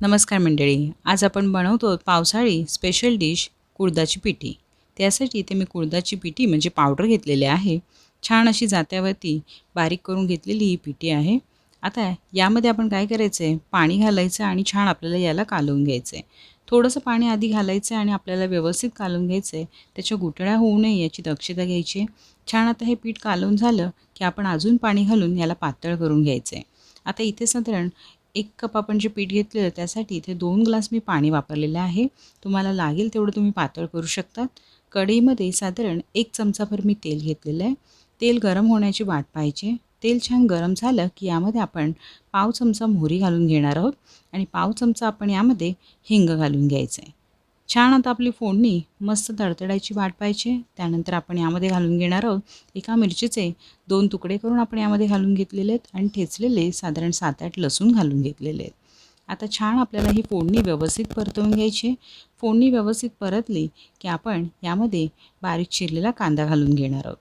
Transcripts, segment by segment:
नमस्कार मंडळी आज आपण बनवतो पावसाळी स्पेशल डिश कुळदाची पिठी. त्यासाठी इथे मी कुळदाची पिठी म्हणजे पावडर घेतलेली आहे. छान अशी जात्यावरती बारीक करून घेतलेली ही पिठी आहे. आता यामध्ये आपण काय करायचं आहे पाणी घालायचं आणि छान आपल्याला याला कालवून घ्यायचं आहे थोडंसं पाणी आधी घालायचं आहे आणि आपल्याला व्यवस्थित कालवून घ्यायचं आहे त्याच्या गुटळ्या होऊ नये याची दक्षता घ्यायची. आहे छान आता हे पीठ कालवून झालं की आपण अजून पाणी घालून याला पातळ करून घ्यायचं आहे आता इथे साधारण एक कप आपण जे पीठ घेतलेलं त्यासाठी इथे दोन ग्लास मी पाणी वापरलेलं आहे. तुम्हाला लागेल तेवढं तुम्ही पातळ करू शकतात कढईमध्ये साधारण एक चमचाभर मी तेल घेतलेलं आहे. तेल गरम होण्याची वाट पाहिजे तेल छान गरम झालं की यामध्ये आपण पाव चमचा मोहरी घालून घेणार आहोत. आणि पाव चमचा आपण यामध्ये हिंग घालून घ्यायचं आहे. छान आता आपली फोडणी मस्त तडतडायची वाट पाहिजे त्यानंतर आपण यामध्ये घालून घेणार आहोत एका मिरचीचे दोन तुकडे करून आपण यामध्ये घालून घेतलेले आहेत आणि ठेचलेले साधारण सात आठ लसूण घालून घेतलेले आहेत. आता छान आपल्याला ही फोडणी व्यवस्थित परतवून घ्यायची फोडणी व्यवस्थित परतली की आपण यामध्ये बारीक चिरलेला कांदा घालून घेणार आहोत.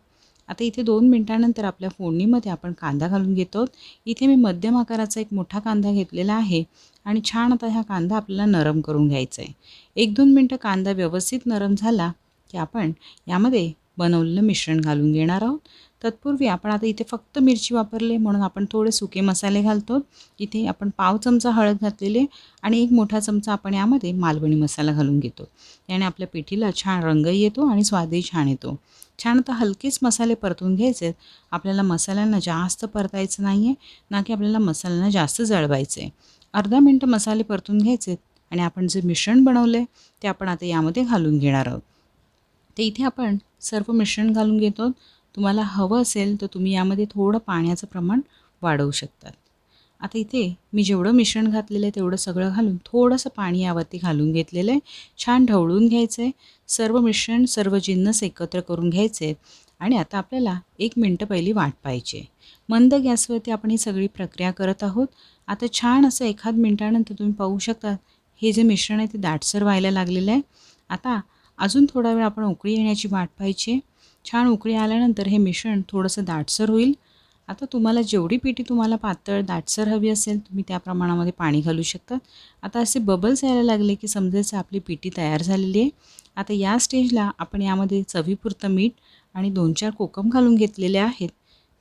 आता इथे दोन मिनटानंतर आपल्या फोडणीमध्ये आपण कांदा घालून घेतो. इथे मी मध्यम आकाराचा एक मोठा कांदा घेतलेला आहे आणि छान आता हा कांदा आपल्याला नरम करून घ्यायचा आहे. एक दोन मिनटं कांदा व्यवस्थित नरम झाला की आपण यामध्ये बनवलेलं मिश्रण घालून घेणार आहोत. तत्पूर्वी आपण आता इथे फक्त मिरची वापरले म्हणून आपण थोडे सुके मसाले घालतो. इथे आपण पाव चमचा हळद घातलेले आणि एक मोठा चमचा आपण यामध्ये मालवणी मसाला घालून घेतो. याने आपल्या पिठीला छान रंगही येतो आणि स्वादही छान येतो. छान आता हलकेच मसाले परतून घ्यायचे. आपल्याला मसाल्यांना जास्त परतायचं नाही आहे ना की आपल्याला मसाल्यांना जास्त जळवायचं आहे अर्धा मिनटं मसाले परतून घ्यायचे आणि आपण जे मिश्रण बनवलं आहे ते आपण आता यामध्ये घालून घेणार आहोत. ते इथे आपण सर्व मिश्रण घालून घेतो. तुम्हाला हवं असेल तर तुम्ही यामध्ये थोडं पाण्याचं प्रमाण वाढवू शकतात. आता इथे मी जेवढं मिश्रण घातलेलं आहे तेवढं सगळं घालून थोडंसं पाणी यावरती घालून घेतलेलं आहे. छान ढवळून घ्यायचं आहे. सर्व मिश्रण सर्व जिन्नस एकत्र करून घ्यायचे आणि आता आपल्याला एक मिनटं पहिली वाट पाहिजे मंद गॅसवरती आपण ही सगळी प्रक्रिया करत आहोत. आता छान असं एखाद मिनटानंतर तुम्ही पाहू शकता हे जे मिश्रण आहे ते दाटसर व्हायला लागलेलं आहे. आता अजून थोडा वेळ आपण उकळी येण्याची वाट पाहिजे छान उकळी आल्यानंतर हे मिश्रण थोडंसं दाटसर होईल. आता तुम्हाला जेवढी पिठी तुम्हाला पातळ दाटसर हवी असेल तुम्ही त्या प्रमाणामध्ये पाणी घालू शकता. आता असे बबल्स यायला लागले की समजायचं आपली पिठी तयार झालेली आहे. आता या स्टेजला आपण यामध्ये चवीपुरतं मीठ आणि दोन चार कोकम घालून घेतलेले आहेत.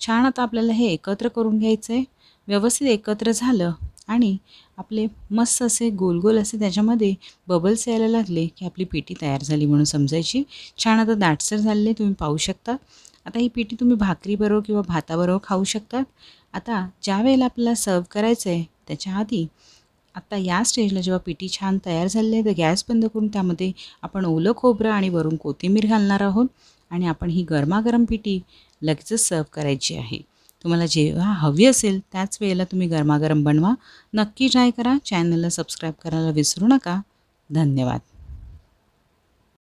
छान आता आपल्याला हे एकत्र करून घ्यायचं आहे व्यवस्थित एकत्र झालं आणि आपले मस्त असे गोल गोल असे त्याच्यामध्ये बबल्स यायला लागले की आपली पेटी तयार झाली म्हणून समजायची. छान आता दाटसर झालेले तुम्ही पाहू शकता. आता ही पेटी तुम्ही भाकरीबरोबर किंवा भाताबरोबर खाऊ शकतात. आता ज्या वेळेला आपल्याला सर्व करायचं आहे त्याच्या आधी आत्ता या स्टेजला जेव्हा पिठी छान तयार झालेली आहे तर गॅस बंद करून त्यामध्ये आपण ओलं खोबरं आणि वरून कोथिंबीर घालणार आहोत. आणि आपण ही गरमागरम पिठी लगेचच सर्व करायची आहे. तुम्हाला जेव्हा हवी असेल त्याच वेळेला तुम्ही गरमागरम बनवा. नक्की ट्राय करा. चॅनलला सबस्क्राईब करायला विसरू नका. धन्यवाद.